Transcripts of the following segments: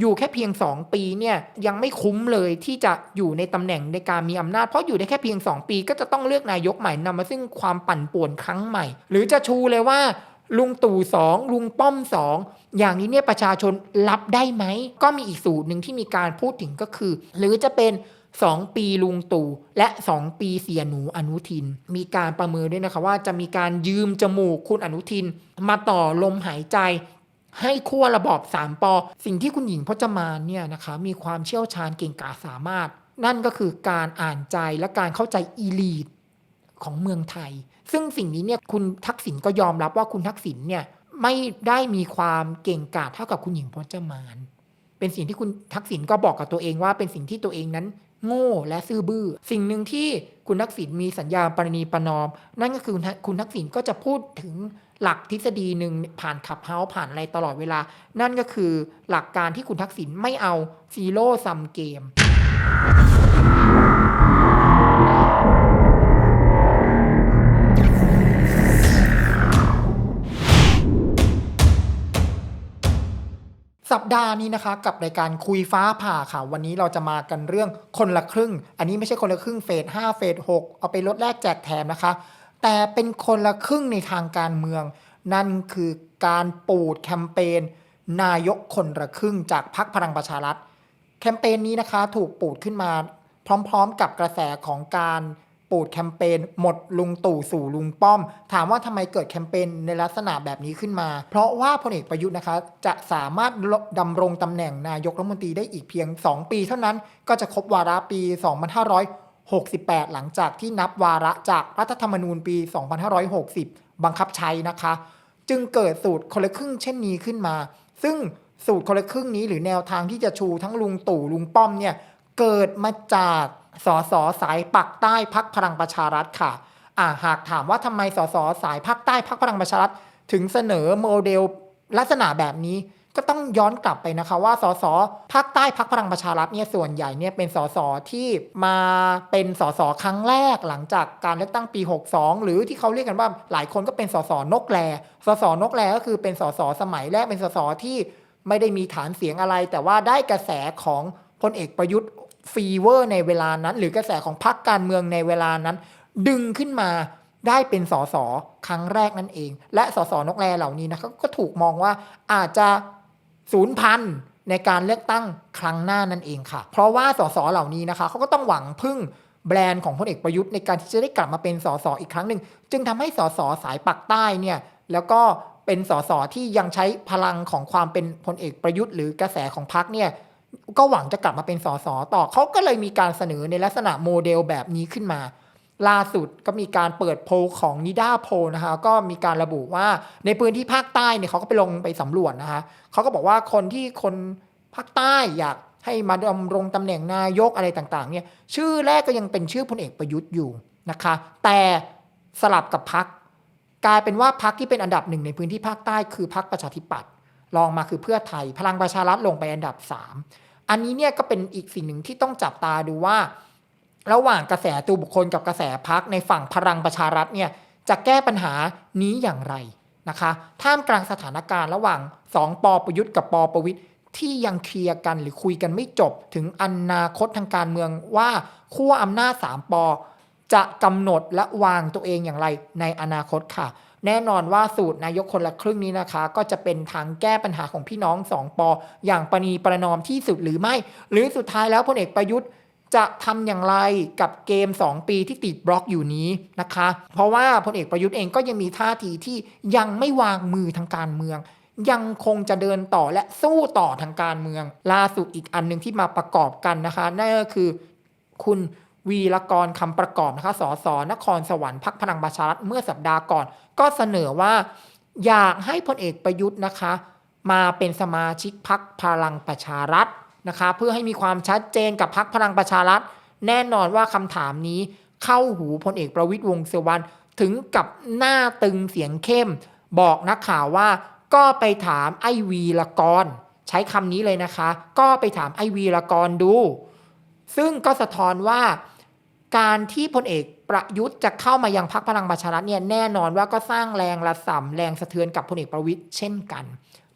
อยู่แค่เพียง 2 ปีเนี่ยยังไม่คุ้มเลยที่จะอยู่ในตำแหน่งในการมีอำนาจ เพราะอยู่ได้แค่เพียง 2 ปีก็จะต้องเลือกนายกใหม่นำมาซึ่งความปั่นป่วนครั้งใหม่ หรือจะชูเลยว่าลุงตู่สองลุงป้อมสองอย่างนี้เนี่ยประชาชนรับได้ไหม ก็มีอีกสูตรหนึ่งที่มีการพูดถึงก็คือ หรือจะเป็น2ปีลุงตู่และ2ปีเสียหนูอนุทิน มีการประเมินด้วยนะคะว่าจะมีการยืมจมูกคุณอนุทิน มาต่อลมหายใจ ให้ขั้วระบอบสามปอสิ่งที่คุณหญิงพจมานเนี่ยนะคะมีความเชี่ยวชาญเก่งกาจสามารถ นั่นก็คือการอ่านใจและการเข้าใจอีลีดของเมืองไทย ซึ่งสิ่งนี้เนี่ยคุณทักษิณก็ยอมรับว่าคุณทักษิณเนี่ยไม่ได้มีความเก่งกาจเท่ากับคุณหญิงพจมาน เป็นสิ่งที่คุณทักษิณก็บอกกับตัวเองว่าเป็นสิ่งที่ตัวเองนั้น โง่และซื่อบื้อ สิ่งหนึ่งที่คุณทักษิณมีสัญญาปรณีประนอม นั่นก็คือคุณทักษิณก็จะพูดถึง หลักทฤษฎีหนึ่งผ่านขับเฮาผ่านอะไรตลอดเวลา นั่นก็คือหลักการที่คุณทักษิณไม่เอาซีโร่ซัมเกมสัปดาห์นี้นะคะกับรายการคุยฟ้าผ่าค่ะ วันนี้เราจะมากันเรื่องคนละครึ่ง อันนี้ไม่ใช่คนละครึ่งเฟส5เฟส6เอาไปลดแลกแจกแถมนะคะ แต่เป็นคนละครึ่งในทางการเมือง นั่นคือการปูดแคมเปญนายกคนละครึ่งจากพรรคพลังประชารัฐ แคมเปญนี้นะคะถูกปูดขึ้นมา พร้อมๆ กับกระแสของการปูดแคมเปญหมดลุงตู่สู่ลุงป้อม ถามว่าทำไมเกิดแคมเปญในลักษณะแบบนี้ขึ้นมา เพราะว่าพลเอกประยุทธ์นะคะ จะสามารถดำรงตำแหน่งนายกรัฐมนตรีได้อีกเพียง 2 ปีเท่านั้นก็จะครบวาระปี 2568 หลังจากที่นับวาระจากรัฐธรรมนูญปี 2560 บังคับใช้นะคะ จึงเกิดสูตรคนละครึ่งเช่นนี้ขึ้นมา ซึ่งสูตรคนละครึ่งนี้หรือแนวทางที่จะชูทั้งลุงตู่ลุงป้อมเนี่ยเกิดมาจากสสสายปักใต้พักพลังประชารัฐค่ะอ่าหากถามว่าทำไมสสสายภาคใต้พักพลังประชารัฐถึงเสนอโมเดลลักษณะแบบนี้ ก็ต้องย้อนกลับไปนะคะว่าสสภาคใต้พักพลังประชารัฐเนี่ยส่วนใหญ่เนี่ยเป็นสสที่มาเป็นสสครั้งแรกหลังจากการเลือกตั้งปี 62 หรือที่เขาเรียกกันว่าหลายคนก็เป็นสสนกแลสสนกแลก็คือเป็นสสสมัยแรกเป็นสสที่ไม่ได้มีฐานเสียงอะไร แต่ว่าได้กระแสของพลเอกประยุทธ์ฟีเวอร์ในเวลานั้น หรือกระแสของพรรคการเมืองในเวลานั้น ดึงขึ้นมาได้เป็นสสครั้งแรกนั่นเอง และสสนกแรเหล่านี้นะก็ถูกมองว่าอาจจะ ศูนย์พันในการเลือกตั้งครั้งหน้านั่นเองค่ะ เพราะว่าสสเหล่านี้นะคะเขาก็ต้องหวังพึ่งแบรนด์ของพลเอกประยุทธ์ในการที่จะได้กลับมาเป็นสสอีกครั้งหนึ่งจึงทำให้สสสายปักใต้เนี่ยแล้วก็เป็นสสที่ยังใช้พลังของความเป็นพลเอกประยุทธ์ หรือกระแสของพรรคเนี่ยก็หวังจะกลับมาเป็นสสต่อเขาก็เลยมีการเสนอในลักษณะโมเดลแบบนี้ขึ้นมา ล่าสุดก็มีการเปิดโพลของนิด้าโพลนะคะก็มีการระบุว่าในพื้นที่ภาคใต้เนี่ยเขาก็ไปลงไปสำรวจนะคะเขาก็บอกว่าคนที่คนภาคใต้อยากให้มาดำรงตำแหน่งนายกอะไรต่างๆเนี่ยชื่อแรกก็ยังเป็นชื่อพลเอกประยุทธ์อยู่นะคะ แต่สลับกับพักกลายเป็นว่าพักที่เป็นอันดับหนึ่งในพื้นที่ภาคใต้คือพักประชาธิปัตย์รองมาคือเพื่อไทย พลังประชารัฐลงไปอันดับ 3 อันนี้เนี่ยก็เป็นอีกสิ่งหนึ่งที่ต้องจับตาดูว่า ระหว่างกระแสตัวบุคคลกับกระแสพักในฝั่งพลังประชารัฐเนี่ยจะแก้ปัญหานี้อย่างไรนะคะ ท่ามกลางสถานการณ์ระหว่าง2ปอประยุทธ์กับปอประวิทย์ที่ยังเคลียร์กันหรือคุยกันไม่จบถึงอนาคตทางการเมืองว่าขั้วอำนาจ3ปอจะกำหนดและวางตัวเองอย่างไรในอนาคตค่ะ แน่นอนว่าสูตรนายกคนละครึ่งนี้นะคะ ก็จะเป็นทางแก้ปัญหาของพี่น้องสองปออย่างประนีประนอมที่สุดหรือไม่ หรือสุดท้ายแล้วพลเอกประยุทธ์ จะทำอย่างไรกับเกม 2 ปีที่ติดบล็อกอยู่นี้นะคะ เพราะว่าพลเอกประยุทธ์เองก็ยังมีท่าทีที่ยังไม่วางมือทางการเมือง ยังคงจะเดินต่อและสู้ต่อทางการเมือง ล่าสุดอีกอันหนึ่งที่มาประกอบกันนะคะนั่นก็คือคุณวีรกรคำประกอบนะคะสสนครสวรรค์พักพลังประชารัฐเมื่อสัปดาห์ก่อน ก็เสนอว่าอยากให้พลเอกประยุทธ์นะคะ มาเป็นสมาชิกพักพลังประชารัฐ นะคะเพื่อให้มีความชัดเจนกับพักพลังประชารัฐ แน่นอนว่าคำถามนี้เข้าหูพลเอกประวิตยวงสุวรรณถึงกับหน้าตึงเสียงเข้ม บอกนักข่าวว่าก็ไปถามไอวีรกรใช้คำนี้เลยนะคะ ก็ไปถามไอวีรกรดู ซึ่งก็สะท้อนว่าการที่พลเอกประยุทธ์จะเข้ามายังพักพลังประชารัฐเนี่ยแน่นอนว่าก็สร้างแรงระส่ำแรงสะเทือนกับพลเอกประวิทย์เช่นกัน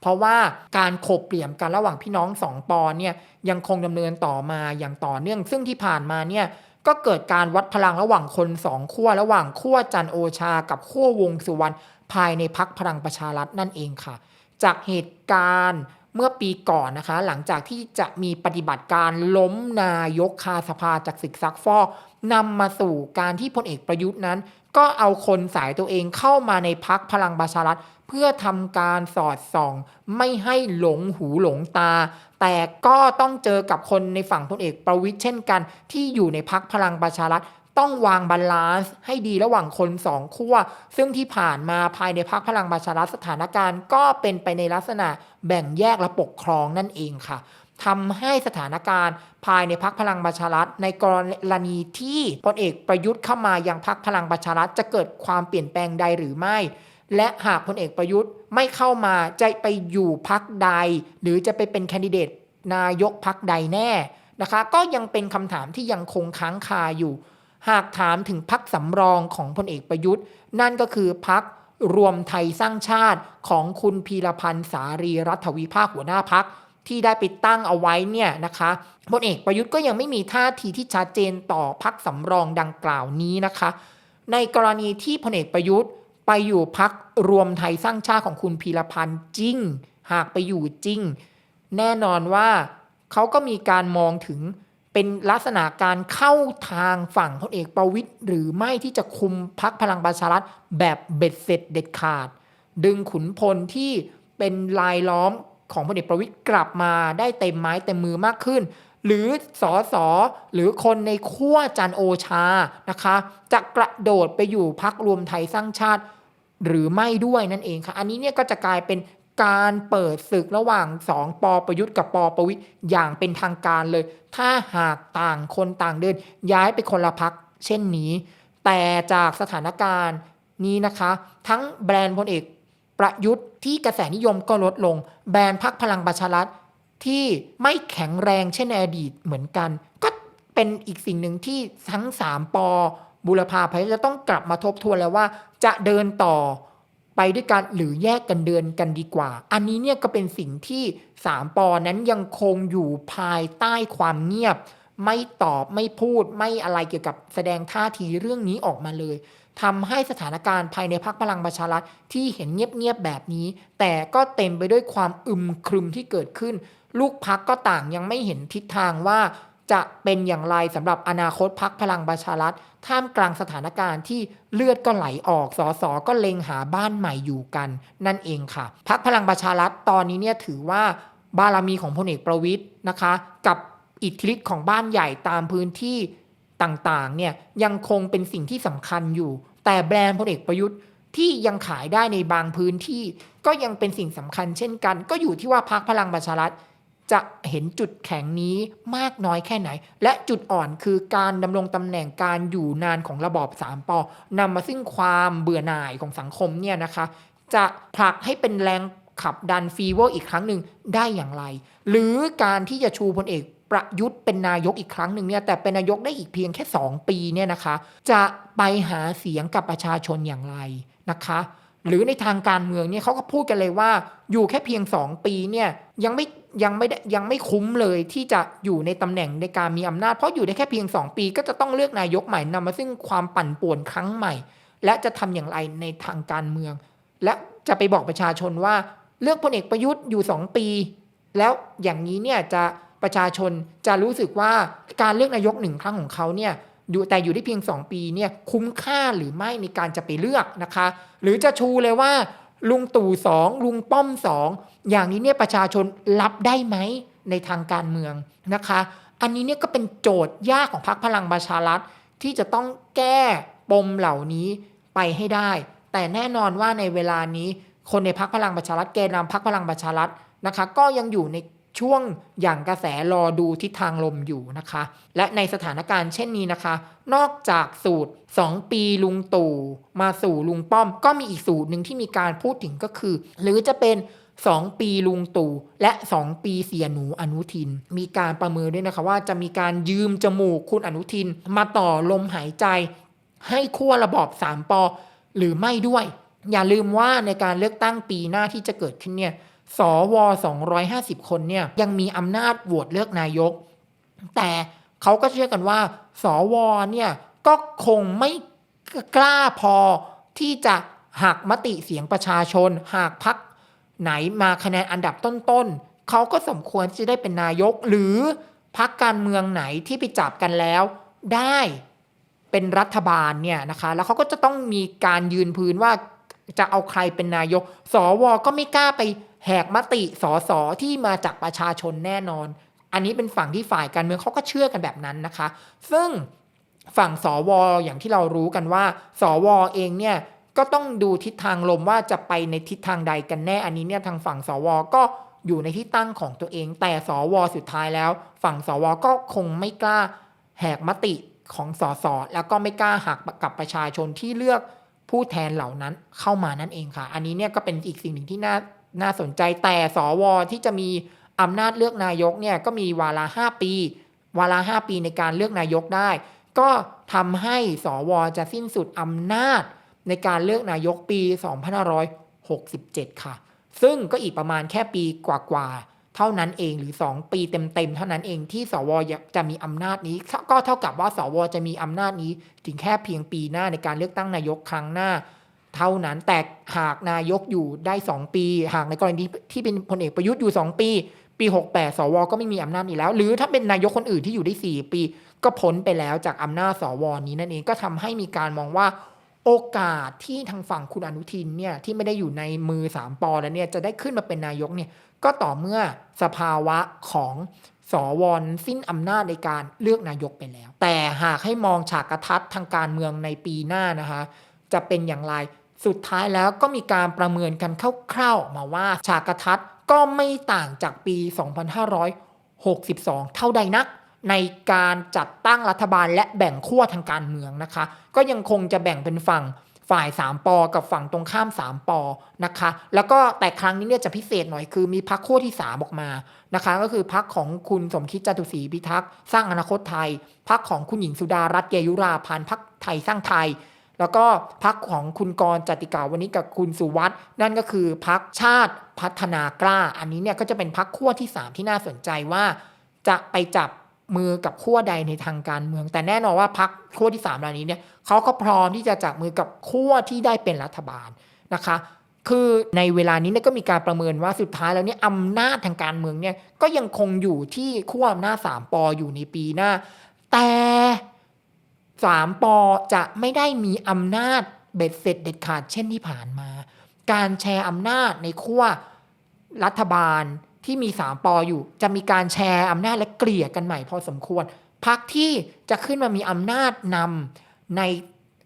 เพราะว่าการโขบเปลี่ยมกันระหว่างพี่น้องสองปอเนี่ยยังคงดำเนินต่อมาอย่างต่อเนื่อง ซึ่งที่ผ่านมาเนี่ยก็เกิดการวัดพลังระหว่างคนสองขั้วระหว่างขั้วจันโอชา กับขั้ววงสุวรรณภายในพักพลังประชารัฐนั่นเองค่ะ จากเหตุการณ์เมื่อปีก่อนนะคะ หลังจากที่จะมีปฏิบัติการล้มนายกคาสภาจากศึกซักฟอกนำมาสู่การที่พลเอกประยุทธ์นั้น ก็เอาคนสายตัวเองเข้ามาในพักพลังประชารัฐเพื่อทำการสอดส่อง ไม่ให้หลงหูหลงตา แต่ก็ต้องเจอกับคนในฝั่งพลเอกประวิทย์เช่นกัน ที่อยู่ในพักพลังประชารัฐต้องวางบาลานซ์ให้ดีระหว่างคนสองขั้ว ซึ่งที่ผ่านมาภายในพักพลังประชารัฐสถานการณ์ ก็เป็นไปในลักษณะแบ่งแยกและปกครองนั่นเองค่ะ ทำให้สถานการณ์ภายในพักพลังประชารัฐ ในกรณีที่พลเอกประยุทธ์เข้ามายังพักพลังประชารัฐจะเกิดความเปลี่ยนแปลงใดหรือไม่ และหากพลเอกประยุทธ์ไม่เข้ามาจะไปอยู่พักใด หรือจะไปเป็นแคนดิเดตนายกพักใดแน่นะคะ ก็ยังเป็นคำถามที่ยังคงค้างคาอยู่ หากถามถึงพักสำรองของพลเอกประยุทธ์ นั่นก็คือพักรวมไทยสร้างชาติของคุณพีรพันธ์สารีรัฐวิภาคหัวหน้าพัก ที่ได้ไปตั้งเอาไว้เนี่ยนะคะพลเอกประยุทธ์ก็ยังไม่มีท่าทีที่ชัดเจนต่อพักสำรองดังกล่าวนี้นะคะ ในกรณีที่พลเอกประยุทธ์ไปอยู่พักรวมไทยสร้างชาติของคุณพีรพันธ์จริง หากไปอยู่จริง แน่นอนว่าเขาก็มีการมองถึงเป็นลักษณะการเข้าทางฝั่งพลเอกประวิทย์หรือไม่ที่จะคุมพักพลังประชารัฐแบบเบ็ดเสร็จเด็ดขาด ดึงขุนพลที่เป็นลายล้อม ของพลเอกประวิทย์กลับมาได้เต็มไม้เต็มมือมากขึ้น หรือสอสอหรือคนในขั้วจันโอชานะคะจะกระโดดไปอยู่พักรวมไทยสร้างชาติ หรือไม่ด้วยนั่นเองค่ะ อันนี้เนี่ยก็จะกลายเป็นการเปิดศึกระหว่างสองปอประยุทธ์กับปอประวิทย์อย่างเป็นทางการเลย ถ้าหากต่างคนต่างเดิน ย้ายไปคนละพักเช่นนี้ แต่จากสถานการณ์นี้นะคะ ทั้งแบรนด์พลเอก ประยุทธ์ที่กระแสนิยมก็ลดลง แบรนด์พักพลังประชารัฐที่ไม่แข็งแรงเช่นในอดีตเหมือนกัน ก็เป็นอีกสิ่งหนึ่งที่ทั้ง 3ปอบุรพาภัยจะต้องกลับมาทบทวนแล้วว่า จะเดินต่อไปด้วยกันหรือแยกกันเดินกันดีกว่า อันนี้เนี่ยก็เป็นสิ่งที่ 3ปอนั้นยังคงอยู่ภายใต้ความเงียบ ไม่ตอบไม่พูดไม่อะไรเกี่ยวกับแสดงท่าทีเรื่องนี้ออกมาเลย ทำให้สถานการณ์ภายในพักพลังประชารัฐที่เห็นเงียบๆแบบนี้ แต่ก็เต็มไปด้วยความอึมครึมที่เกิดขึ้น ลูกพักก็ต่างยังไม่เห็นทิศทางว่าจะเป็นอย่างไรสำหรับอนาคตพักพลังประชารัฐท่ามกลางสถานการณ์ที่เลือดก็ไหลออกสอสอก็เล็งหาบ้านใหม่อยู่กัน นั่นเองค่ะ พักพลังประชารัฐตอนนี้เนี่ยถือว่าบารมีของพลเอกประวิทย์นะคะ กับอิทธิฤทธิ์ของบ้านใหญ่ตามพื้นที่ ต่างๆเนี่ยยังคงเป็นสิ่งที่สำคัญอยู่ แต่แบรนด์พลเอกประยุทธ์ที่ยังขายได้ในบางพื้นที่ ก็ยังเป็นสิ่งสำคัญเช่นกัน ก็อยู่ที่ว่าพักพลังประชารัฐจะเห็นจุดแข็งนี้มากน้อยแค่ไหน และจุดอ่อนคือการดำรงตำแหน่งการอยู่นานของระบอบ3ปอนำมาซึ่งความเบื่อหน่ายของสังคมเนี่ยนะคะ จะผลักให้เป็นแรงขับดันฟีเวอร์อีกครั้งหนึ่งได้อย่างไร หรือการที่จะชูพลเอก ประยุทธ์เป็นนายกอีกครั้งหนึ่งเนี่ยแต่เป็นนายกได้อีกเพียงแค่ 2 ปีเนี่ยนะคะ จะไปหาเสียงกับประชาชนอย่างไรนะคะ หรือในทางการเมืองเนี่ยเขาก็พูดกันเลยว่า อยู่แค่เพียง 2 ปีเนี่ยยังไม่ยังไม่ได้ยังไม่คุ้มเลยที่จะอยู่ในตำแหน่งในการมีอำนาจ เพราะอยู่ได้แค่เพียง 2 ปี ก็จะต้องเลือกนายกใหม่นำมาซึ่งความปั่นป่วนครั้งใหม่ และจะทำอย่างไรในทางการเมือง และจะไปบอกประชาชนว่าเลือกพลเอกประยุทธ์อยู่ 2 ปี แล้วอย่างนี้เนี่ยจะ ประชาชนจะรู้สึกว่าการเลือกนายกหนึ่งครั้งของเขาเนี่ยอยู่แต่อยู่ได้เพียง 2 ปีเนี่ยคุ้มค่าหรือไม่ในการจะไปเลือกนะคะ หรือจะชูเลยว่า ลุงตู่สองลุงป้อมสองอย่างนี้เนี่ยประชาชนรับได้ไหมในทางการเมืองนะคะ อันนี้เนี่ยก็เป็นโจทย์ยากของพรรคพลังประชารัฐที่จะต้องแก้ปมเหล่านี้ไปให้ได้ แต่แน่นอนว่าในเวลานี้คนในพรรคพลังประชารัฐแกนนำพรรคพลังประชารัฐนะคะ ก็ยังอยู่ใน ช่วงอย่างกระแสรอดูทิศทางลมอยู่นะคะ และในสถานการณ์เช่นนี้นะคะ นอกจากสูตร 2 ปีลุงตู่มาสู่ลุงป้อม ก็มีอีกสูตรหนึ่งที่มีการพูดถึงก็คือ หรือจะเป็น2ปีลุงตู่และ2ปีเสียหนูอนุทิน มีการประเมินด้วยนะคะว่าจะมีการยืมจมูกคุณอนุทิน มาต่อลมหายใจ ให้ขั้วระบอบ3ปอหรือไม่ด้วย อย่าลืมว่าในการเลือกตั้งปีหน้าที่จะเกิดขึ้นเนี่ย สว250 คนเนี่ยยังมีอำนาจโหวตเลือกนายก แต่เขาก็เชื่อกันว่า สวเนี่ยก็คงไม่กล้าพอที่จะหักมติเสียงประชาชน หากพักไหนมาคะแนนอันดับต้นๆเขาก็สมควรที่จะได้เป็นนายก หรือพักการเมืองไหนที่ไปจับกันแล้ว ได้เป็นรัฐบาลเนี่ยนะคะแล้วเขาก็จะต้องมีการยืนพื้นว่าจะเอาใครเป็นนายก สวก็ไม่กล้าไป แหกมติสสที่มาจากประชาชนแน่นอน อันนี้เป็นฝั่งที่ฝ่ายการเมืองเขาก็เชื่อกันแบบนั้นนะคะ ซึ่งฝั่งสวอย่างที่เรารู้กันว่า สวเองเนี่ยก็ต้องดูทิศทางลมว่าจะไปในทิศทางใดกันแน่ อันนี้เนี่ยทางฝั่งสวก็อยู่ในที่ตั้งของตัวเอง แต่สวสุดท้ายแล้ว ฝั่งสวก็คงไม่กล้าแหกมติของสสแล้วก็ไม่กล้าหักกับประชาชนที่เลือกผู้แทนเหล่านั้นเข้ามานั่นเองค่ะ อันนี้เนี่ยก็เป็นอีกสิ่งหนึ่งที่น่า น่าสนใจแต่สวที่จะมีอำนาจเลือกนายกเนี่ยก็มีวาระ5ปี วาระ5ปีในการเลือกนายกได้ ก็ทำให้สวจะสิ้นสุดอำนาจในการเลือกนายกปี 2567 ค่ะ ซึ่งก็อีกประมาณแค่ปีกว่าๆ เท่านั้นเองหรือ 2 ปีเต็มๆ เท่านั้นเองที่สวจะมีอำนาจนี้ ก็เท่ากับว่าสวจะมีอำนาจนี้ ถึงแค่เพียงปีหน้าในการเลือกตั้งนายกครั้งหน้า เท่านั้นแต่หากนายกอยู่ได้ 2 ปี หากในกรณีที่เป็นพลเอกประยุทธ์อยู่ 2 ปี ปี 68 สว ก็ไม่มีอำนาจอีกแล้ว หรือถ้าเป็นนายกคนอื่นที่อยู่ได้ 4 ปี ก็พ้นไปแล้วจากอำนาจสวนี้นั่นเองก็ทำให้มีการมองว่า โอกาสที่ทางฝั่งคุณอนุทินเนี่ยที่ไม่ได้อยู่ในมือสามปอแล้วเนี่ยจะได้ขึ้นมาเป็นนายกเนี่ยก็ต่อเมื่อสภาวะของสวสิ้นอำนาจในการเลือกนายกไปแล้ว แต่หากให้มองฉากกระทัดทางการเมืองในปีหน้านะคะ จะเป็นอย่างไร สุดท้ายแล้วก็มีการประเมินกันคร่าวๆมาว่าฉากกระทัดก็ไม่ต่างจากปี 2562 เท่าใดนัก ในการจัดตั้งรัฐบาลและแบ่งขั้วทางการเมืองนะคะ ก็ยังคงจะแบ่งเป็นฝั่งฝ่าย 3ปอกับฝั่งตรงข้าม 3ปอนะคะ แล้วก็แต่ครั้งนี้เนี่ยจะพิเศษหน่อยคือมีพักขั้วที่ 3 ออกมานะคะ ก็คือพักของคุณสมคิดจตุศรีพิทักษ์สร้างอนาคตไทย พักของคุณหญิงสุดารัตน์เกยุราพันธ์พักไทยสร้างไทย แล้วก็พักของคุณกรจติกาวันนี้กับคุณสุวัสด์นั่นก็คือพักชาติพัฒนากล้า อันนี้เนี่ยก็จะเป็นพักขั้วที่ 3 ที่น่าสนใจว่า จะไปจับมือกับขั้วใดในทางการเมือง แต่แน่นอนว่าพักขั้วที่3เหล่านี้เนี่ยเขาก็พร้อมที่จะจับมือกับขั้วที่ได้เป็นรัฐบาลนะคะ คือในเวลานี้เนี่ยก็มีการประเมินว่าสุดท้ายแล้วเนี่ยอำนาจทางการเมืองเนี่ยก็ยังคงอยู่ที่ขั้วอำนาจสามปออยู่ในปีหน้า แต่ สามปอจะไม่ได้มีอำนาจเบ็ดเสร็จเด็ดขาดเช่นที่ผ่านมา การแชร์อำนาจในขั้วรัฐบาลที่มีสามปออยู่ จะมีการแชร์อำนาจและเกลี่ยกันใหม่พอสมควรพักที่จะขึ้นมามีอำนาจนำใน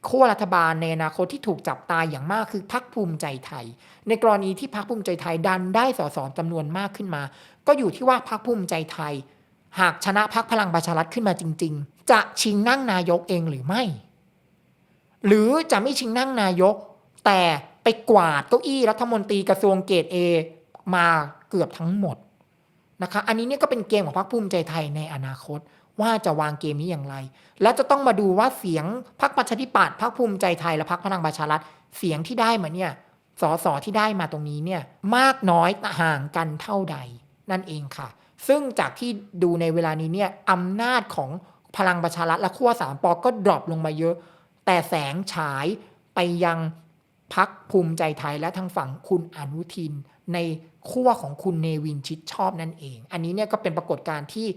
ขั้วรัฐบาลในอนาคตที่ถูกจับตายอย่างมากคือพักภูมิใจไทย ในกรณีที่พักภูมิใจไทยดันได้สสจำนวนมากขึ้นมา ก็อยู่ที่ว่าพักภูมิใจไทย หากชนะพักพลังประชารัฐขึ้นมาจริง ๆ จะชิงนั่งนายกเองหรือไม่ หรือจะไม่ชิงนั่งนายก แต่ไปกวาดเก้าอี้รัฐมนตรีกระทรวงเกตเอมาเกือบทั้งหมดนะคะอันนี้เนี่ยก็เป็นเกมของพรรคภูมิใจไทยในอนาคต ว่าจะวางเกมนี้อย่างไร และจะต้องมาดูว่าเสียงพรรคประชาธิปัตย์พรรคภูมิใจไทยและพรรคพลังประชารัฐเสียงที่ได้มาเนี่ยสสที่ได้มาตรงนี้เนี่ยมากน้อยห่างกันเท่าใดนั่นเองค่ะ ซึ่งจากที่ดูในเวลานี้เนี่ยอำนาจของ พลังประชารัฐและขั้วสามปอก็ดรอปลงมาเยอะ แต่แสงฉายไปยังพักภูมิใจไทยและทางฝั่งคุณอนุทิน ในขั้วของคุณเนวินชิดชอบนั่นเอง อันนี้เนี่ยก็เป็นปรากฏการณ์ที่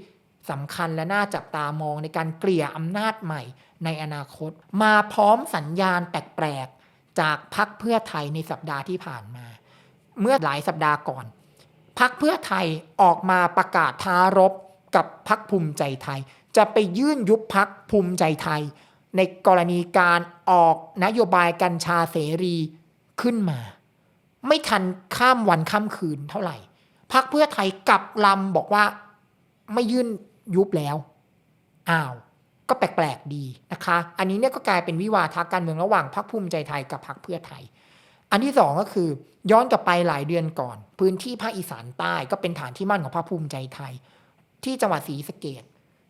สำคัญและน่าจับตามองในการเกลี่ยอำนาจใหม่ในอนาคต มาพร้อมสัญญาณแปลกๆ จากพักเพื่อไทยในสัปดาห์ที่ผ่านมา เมื่อหลายสัปดาห์ก่อน พักเพื่อไทยออกมาประกาศท้ารบกับพักภูมิใจไทย จะไปยื่นยุบพักภูมิใจไทย ในกรณีการออกนโยบายกัญชาเสรีขึ้นมา ไม่ทันข้ามวันข้ามคืนเท่าไหร่พักเพื่อไทยกลับลำบอกว่าไม่ยื่นยุบแล้วอ้าวก็แปลกๆดีนะคะ อันนี้เนี่ยก็กลายเป็นวิวาทการเมืองระหว่างพรรคภูมิใจไทยกับพรรคเพื่อไทย อันที่สองก็คือ ย้อนกลับไปหลายเดือนก่อน พื้นที่ภาคอีสานใต้ก็เป็นฐานที่มั่นของพรรคภูมิใจไทย ที่จังหวัดศรีสะเกด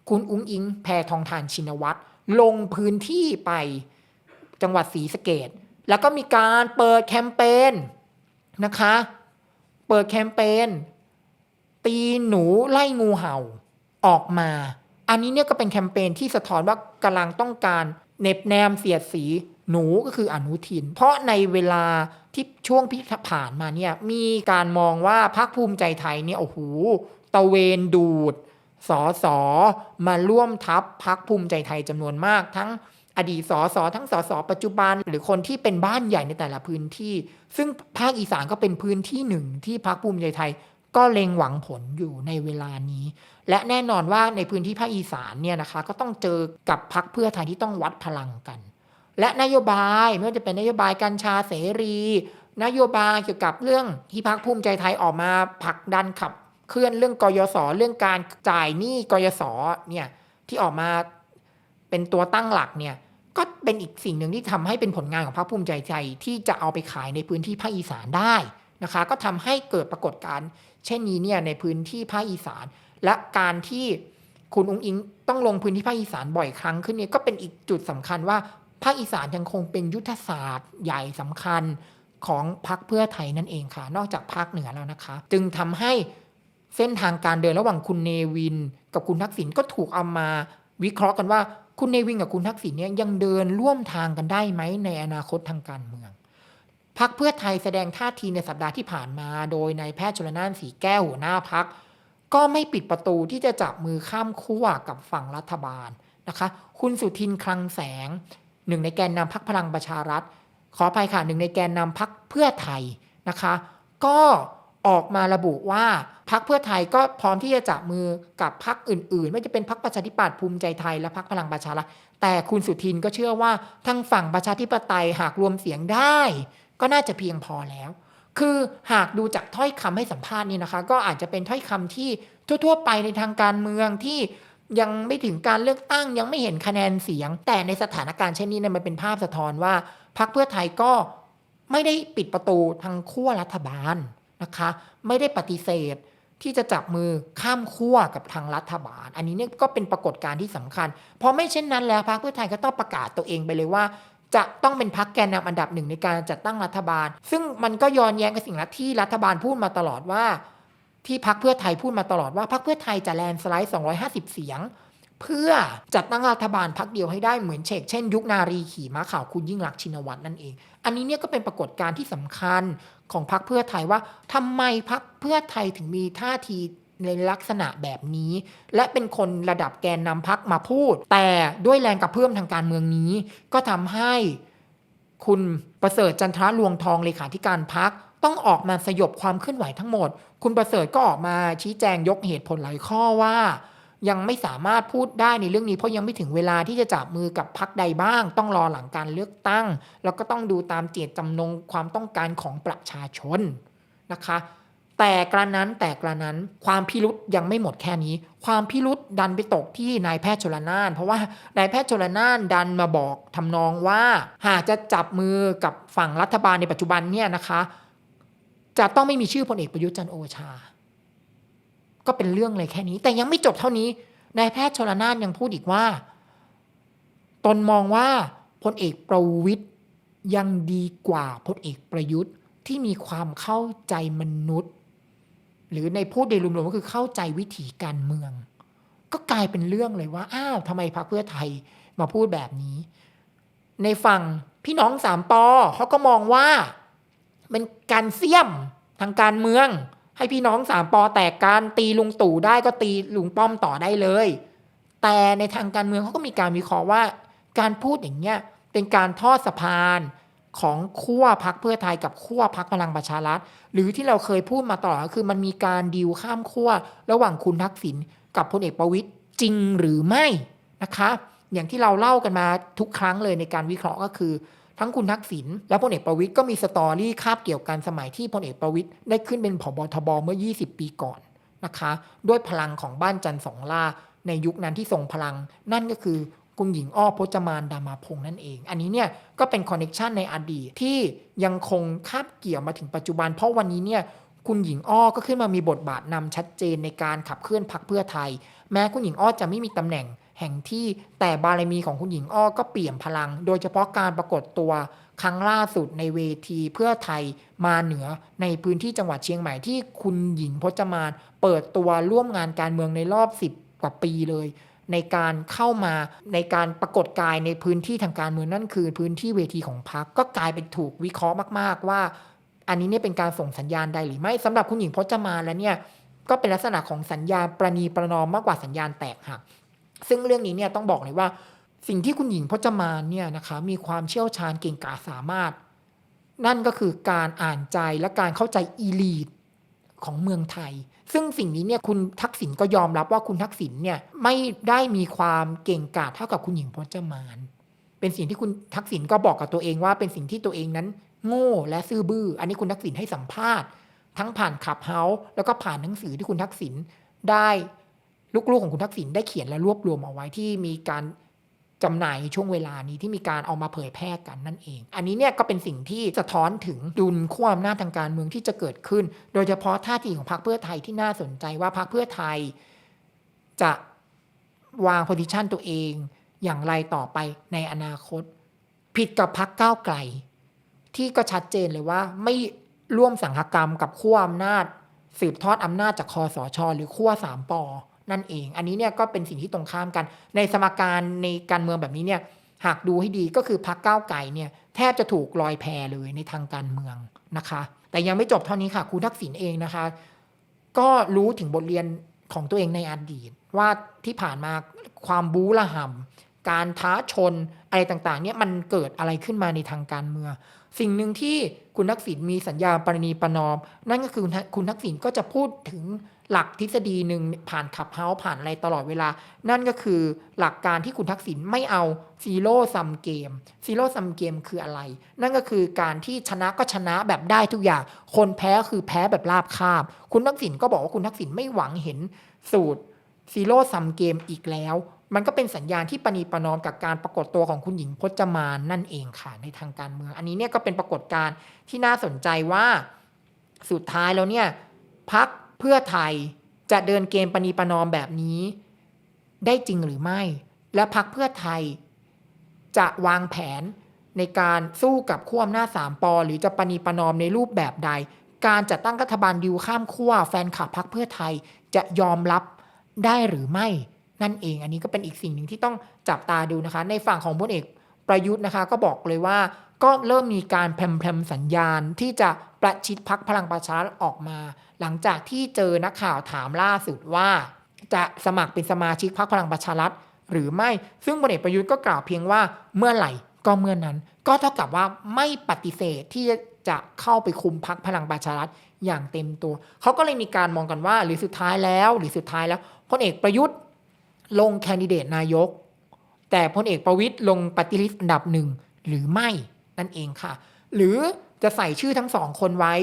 คุณอุ้งอิง แพทองทานชินวัตรลงพื้นที่ไปจังหวัดศรีสะเกดแล้วก็มีการเปิดแคมเปญนะคะ เปิดแคมเปญตีหนูไล่งูเห่าออกมา อันนี้เนี่ยก็เป็นแคมเปญที่สะท้อนว่ากำลังต้องการเน็บแนมเสียดสีหนูก็คืออนุทิน เพราะในเวลาที่ช่วงที่ผ่านมาเนี่ยมีการมองว่าพรรคภูมิใจไทยเนี่ยโอ้โหตะเวนดูด สอสอมาร่วมทัพพักภูมิใจไทยจำนวนมาก ทั้งอดีตสอสอทั้งสอสอปัจจุบัน หรือคนที่เป็นบ้านใหญ่ในแต่ละพื้นที่ ซึ่งภาคอีสานก็เป็นพื้นที่หนึ่งที่พักภูมิใจไทย ก็เล็งหวังผลอยู่ในเวลานี้ และแน่นอนว่าในพื้นที่ภาคอีสานเนี่ยนะคะ ก็ต้องเจอกับพักเพื่อไทยที่ต้องวัดพลังกัน และนโยบายไม่ว่าจะเป็นนโยบายกัญชาเสรี นโยบายเกี่ยวกับเรื่องที่พักภูมิใจไทยออกมาผลักดันขับ เคลื่อนเรื่องกยศเรื่องการจ่ายหนี้กยศเนี่ยที่ออกมาเป็นตัวตั้งหลักเนี่ยก็เป็นอีกสิ่งหนึ่งที่ทำให้เป็นผลงานของพรรคภูมิใจไทยที่จะเอาไปขายในพื้นที่ภาคอีสานได้นะคะ ก็ทำให้เกิดปรากฏการณ์เช่นนี้เนี่ยในพื้นที่ภาคอีสาน และการที่คุณอุ้งอิงต้องลงพื้นที่ภาคอีสานบ่อยครั้งขึ้นเนี่ยก็เป็นอีกจุดสำคัญว่าภาคอีสานยังคงเป็นยุทธศาสตร์ใหญ่สำคัญของพรรคเพื่อไทยนั่นเองค่ะ นอกจากภาคเหนือแล้วนะคะ จึงทำให้ เส้นทางการเดินระหว่างคุณเนวิน กับคุณทักษิณก็ถูกเอามาวิเคราะห์กันว่าคุณเนวินกับคุณทักษิณเนี่ยยังเดินร่วมทางกันได้ไหมในอนาคตทางการเมืองพักเพื่อไทยแสดงท่าทีในสัปดาห์ที่ผ่านมา โดยนายแพทย์ชลนานสีแก้วหัวหน้าพัก ก็ไม่ปิดประตูที่จะจับมือข้ามขั้วกับฝั่งรัฐบาลนะคะ คุณสุทินคลังแสง หนึ่งในแกนนำพักพลังประชารัฐ ขออภัยค่ะหนึ่งในแกนนำพักเพื่อไทยนะคะ ก็ ออกมาระบุว่าพักเพื่อไทยก็พร้อมที่จะจับมือกับพักอื่นๆ ไม่ว่าจะเป็นพักประชาธิปัตย์ภูมิใจไทยและพักพลังประชารัฐแต่คุณสุทินก็เชื่อว่าทางฝั่งประชาธิปไตยหากรวมเสียงได้ ก็น่าจะเพียงพอแล้ว คือหากดูจากถ้อยคำให้สัมภาษณ์นี่นะคะ ก็อาจจะเป็นถ้อยคำที่ทั่ว ๆ ไปในทางการเมืองที่ยังไม่ถึงการเลือกตั้งยังไม่เห็นคะแนนเสียง แต่ในสถานการณ์เช่นนี้เนี่ยมันเป็นภาพสะท้อนว่าพรรคเพื่อไทยก็ไม่ได้ปิดประตูทางขั้วรัฐบาล นะคะ ไม่ได้ปฏิเสธที่จะจับมือข้ามขั้วกับทางรัฐบาล อันนี้เนี่ยก็เป็นปรากฏการณ์ที่สำคัญ เพราะไม่เช่นนั้นแล้วพรรคเพื่อไทยก็ต้องประกาศตัวเองไปเลยว่า จะต้องเป็นพรรคแกนนำอันดับหนึ่งในการจัดตั้งรัฐบาล ซึ่งมันก็ย้อนแย้งกับสิ่งที่รัฐบาลพูดมาตลอดว่า ที่พักเพื่อไทยพูดมาตลอดว่าพักเพื่อไทยจะแลนด์สไลด์ 250 เสียง เพื่อจัดตั้งรัฐบาลพักเดียวให้ได้เหมือนเชกเช่น ยุคนารีขี่ม้าขาวคุณยิ่งรักษณ์ชินวัตรนั่นเอง อันนี้เนี่ยก็เป็นปรากฏการณ์ที่สำคัญ ของพักเพื่อไทยว่าทำไมพักเพื่อไทยถึงมีท่าทีในลักษณะแบบนี้ และเป็นคนระดับแกนนำพักมาพูด แต่ด้วยแรงกระเพื่อมทางการเมืองนี้ ก็ทำให้คุณประเสริฐจันทราลวงทองเลขาธิการพักต้องออกมาสยบความเคลื่อนไหวทั้งหมด คุณประเสริฐก็ออกมาชี้แจงยกเหตุผลหลายข้อว่า ยังไม่สามารถพูดได้ในเรื่องนี้ เพราะยังไม่ถึงเวลาที่จะจับมือกับพักใดบ้าง ต้องรอหลังการเลือกตั้ง แล้วก็ต้องดูตามเจตจำนงความต้องการของประชาชนนะคะ แต่กระนั้นแต่กระนั้นความพิรุษยังไม่หมดแค่นี้ ความพิรุษดันไปตกที่นายแพทย์ชลนาน เพราะว่านายแพทย์ชลนานดันมาบอกทำนองว่า หากจะจับมือกับฝั่งรัฐบาลในปัจจุบันเนี่ยนะคะ จะต้องไม่มีชื่อพลเอกประยุทธ์จันโอชา ก็เป็นเรื่องเลยแค่นี้ แต่ยังไม่จบเท่านี้นายแพทย์ชลนานยังพูดอีกว่า ตนมองว่าพลเอกประวิทย์ยังดีกว่าพลเอกประยุทธ์ที่มีความเข้าใจมนุษย์ หรือในพูดโดยรวมๆก็คือเข้าใจวิถีการเมือง ก็กลายเป็นเรื่องเลยว่าอ้าวทำไมพรรคเพื่อไทยมาพูดแบบนี้ ในฝั่งพี่น้องสามปอเขาก็มองว่าเป็นการเสี่ยมทางการเมือง ให้พี่น้องสามปอแตกการตีลุงตู่ได้ก็ตีลุงป้อมต่อได้เลย แต่ในทางการเมืองเขาก็มีการวิเคราะห์ว่า การพูดอย่างเงี้ยเป็นการทอดสะพานของขั้วพักเพื่อไทยกับขั้วพักพลังประชารัฐ หรือที่เราเคยพูดมาตลอดก็คือมันมีการดีลข้ามขั้วระหว่างคุณทักษิณกับพลเอกประวิตยจริงหรือไม่นะคะ อย่างที่เราเล่ากันมาทุกครั้งเลยในการวิเคราะห์ก็คือ ทั้งคุณทักษิณและพลเอกประวิตยก็มีสตอรี่คาบเกี่ยวกันสมัยที่พลเอกประวิตยได้ขึ้นเป็นผบทบเมื่อ 20 ปีก่อนนะคะด้วยพลังของบ้านจันทร์สองล่า ในยุคนั้นที่ทรงพลัง นั่นก็คือคุณหญิงอ้อพจมานดามาพงษ์นั่นเอง อันนี้เนี่ยก็เป็นคอนเน็ชันในอดีตที่ยังคงคาบเกี่ยวมาถึงปัจจุบัน เพราะวันนี้เนี่ยคุณหญิงอ้อก็ขึ้นมามีบทบาทนำชัดเจนในการขับเคลื่อนพรรคเพื่อไทย แม้คุณหญิงอ้อจะไม่มีตำแหน่ง แห่งที่แต่บารมีของคุณหญิงอ้อก็เปี่ยมพลัง โดยเฉพาะการปรากฏตัวครั้งล่าสุดในเวทีเพื่อไทยมาเหนือในพื้นที่จังหวัดเชียงใหม่ที่คุณหญิงพจมาน เปิดตัวร่วมงานการเมืองในรอบ 10 กว่าปีเลย ในการเข้ามาในการปรากฏกายในพื้นที่ทางการเมืองนั่นคือ พื้นที่เวทีของพรรคก็กลายเป็นถูกวิเคราะห์มาก ๆ ว่า อันนี้เนี่ยเป็นการส่งสัญญาณใดหรือไม่สำหรับคุณหญิงพจมานแล้วเนี่ยก็เป็นลักษณะของสัญญาณประนีประนอมมากกว่าสัญญาณแตกหัก ซึ่งเรื่องนี้เนี่ยต้องบอกเลยว่า สิ่งที่คุณหญิงพจมานเนี่ยนะคะมีความเชี่ยวชาญเก่งกาจสามารถ นั่นก็คือการอ่านใจและการเข้าใจอีลีทของเมืองไทย ซึ่งสิ่งนี้เนี่ยคุณทักษิณก็ยอมรับว่าคุณทักษิณเนี่ยไม่ได้มีความเก่งกาจเท่ากับคุณหญิงพจมาน เป็นสิ่งที่คุณทักษิณก็บอกกับตัวเองว่าเป็นสิ่งที่ตัวเองนั้น โง่และซื่อบื้อ อันนี้คุณทักษิณให้สัมภาษณ์ ทั้งผ่านขับเฮาส์แล้วก็ผ่านหนังสือที่คุณทักษิณได้ ลูกๆของคุณทักษิณได้เขียนและรวบรวมเอาไว้ที่มีการจำหน่ายช่วงเวลานี้ที่มีการเอามาเผยแพร่กันนั่นเอง อันนี้เนี่ยก็เป็นสิ่งที่สะท้อนถึงดุลขั้วอำนาจทางการเมืองที่จะเกิดขึ้น โดยเฉพาะท่าทีของพรรคเพื่อไทยที่น่าสนใจว่าพรรคเพื่อไทยจะวางโพซิชันตัวเองอย่างไรต่อไปในอนาคต ผิดกับพรรคก้าวไกล ที่ก็ชัดเจนเลยว่าไม่ร่วมสังหกรรมกับขั้วอำนาจ สืบทอดอำนาจจากคอสช หรือขั้วสามปอ นั่นเอง อันนี้เนี่ยก็เป็นสิ่งที่ตรงข้ามกัน ในสมการในการเมืองแบบนี้เนี่ยหากดูให้ดีก็คือพรรคก้าวไกลเนี่ยแทบจะถูกลอยแพเลยในทางการเมืองนะคะ แต่ยังไม่จบเท่านี้ค่ะคุณทักษิณเองนะคะ ก็รู้ถึงบทเรียนของตัวเองในอดีต ว่าที่ผ่านมาความบู๊ละห่ำการท้าชนอะไรต่างๆเนี่ยมันเกิดอะไรขึ้นมาในทางการเมือง สิ่งหนึ่งที่คุณทักษิณมีสัญญาปรณีประนอม นั่นก็คือคุณทักษิณก็จะพูดถึง หลักทฤษฎีหนึ่งผ่านขับเฮาผ่านอะไรตลอดเวลา นั่นก็คือหลักการที่คุณทักษิณไม่เอาซีโร่ซัมเกมซีโร่ซัมเกมคืออะไร นั่นก็คือการที่ชนะก็ชนะแบบได้ทุกอย่าง คนแพ้คือแพ้แบบราบคาบ คุณทักษิณก็บอกว่าคุณทักษิณไม่หวังเห็นสูตรซีโร่ซัมเกมอีกแล้ว มันก็เป็นสัญญาณที่ปณีประนอมกับการปรากฏตัวของคุณหญิงพจมานนั่นเองค่ะในทางการเมือง อันนี้เนี่ยก็เป็นปรากฏการณ์ที่น่าสนใจว่าสุดท้ายแล้วเนี่ยพัก เพื่อไทยจะเดินเกมปณีประนอมแบบนี้ ได้จริงหรือไม่ และพักเพื่อไทย จะวางแผนในการสู้กับขั้วอำนาจสามปอหรือจะปณีประนอมในรูปแบบใด การจัดตั้งรัฐบาลดิวข้ามขั้วแฟนคลับพักเพื่อไทยจะยอมรับได้หรือไม่นั่นเองอันนี้ก็เป็นอีกสิ่งหนึ่งที่ต้องจับตาดูนะคะ ในฝั่งของพลเอกประยุทธ์นะคะ ก็บอกเลยว่า ก็เริ่มมีการแพรมสัญญาณที่จะประชิดพักพลังประชารัฐออกมา หลังจากที่เจอนักข่าวถามล่าสุดว่า จะสมัครเป็นสมาชิกพรรคพลังประชารัฐหรือไม่ซึ่งพลเอกประยุทธ์ก็กล่าวเพียงว่าเมื่อไหร่ก็เมื่อนั้น ก็เท่ากับว่าไม่ปฏิเสธที่จะเข้าไปคุมพรรคพลังประชารัฐอย่างเต็มตัว เขาก็เลยมีการมองกันว่า หรือสุดท้ายแล้ว หรือสุดท้ายแล้วพลเอกประยุทธ์ลงแคนดิเดตนายก แต่พลเอกประวิตยลงปฏิริษีอันดับหนึ่งหรือไม่ นั่นเองค่ะ หรือจะใส่ชื่อทั้งสองคนไว้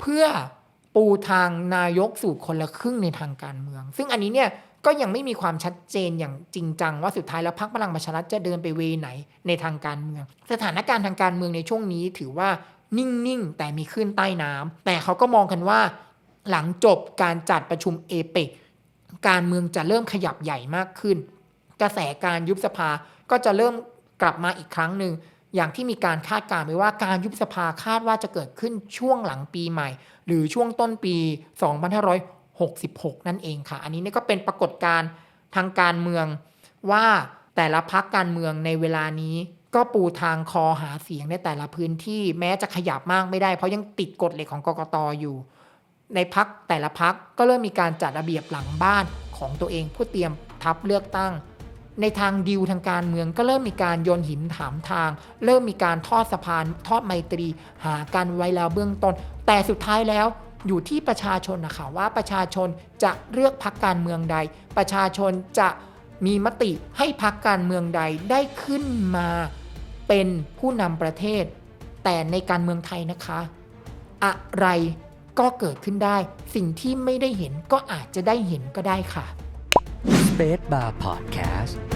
เพื่อปูทางนายกสู่คนละครึ่งในทางการเมือง ซึ่งอันนี้เนี่ยก็ยังไม่มีความชัดเจนอย่างจริงจัง ว่าสุดท้ายแล้วพรรคพลังประชารัฐจะเดินไปเวไหนในทางการเมือง สถานการณ์ทางการเมืองในช่วงนี้ถือว่านิ่ง ๆ แต่มีขึ้นใต้น้ำแต่เขาก็มองกันว่า หลังจบการจัดประชุมเอเปกการเมืองจะเริ่มขยับใหญ่มากขึ้น กระแสการยุบสภาก็จะเริ่มกลับมาอีกครั้งหนึ่ง อย่างที่มีการคาดการณ์ไว้ว่าการยุบสภาคาดว่าจะเกิดขึ้นช่วงหลังปีใหม่ หรือช่วงต้นปี 2566 นั่นเองค่ะ อันนี้นี่ก็เป็นปรากฏการณ์ทางการเมืองว่าแต่ละพักการเมืองในเวลานี้ก็ปูทางคอหาเสียงในแต่ละพื้นที่แม้จะขยับมากไม่ได้ เพราะยังติดกฎเหล็กของกกตอยู่ ในพักแต่ละพักก็เริ่มมีการจัดระเบียบหลังบ้านของตัวเองเพื่อเตรียมทับเลือกตั้ง ในทางดิวทางการเมืองก็เริ่มมีการโยนหินถามทาง เริ่มมีการทอดสะพานทอดไมตรีหากันไว้แล้วเบื้องต้น แต่สุดท้ายแล้วอยู่ที่ประชาชนนะคะว่าประชาชนจะเลือกพักการเมืองใด ประชาชนจะมีมติให้พักการเมืองใดได้ขึ้นมาเป็นผู้นำประเทศ แต่ในการเมืองไทยนะคะ อะไรก็เกิดขึ้นได้ สิ่งที่ไม่ได้เห็นก็อาจจะได้เห็นก็ได้ค่ะ Space Bar Podcast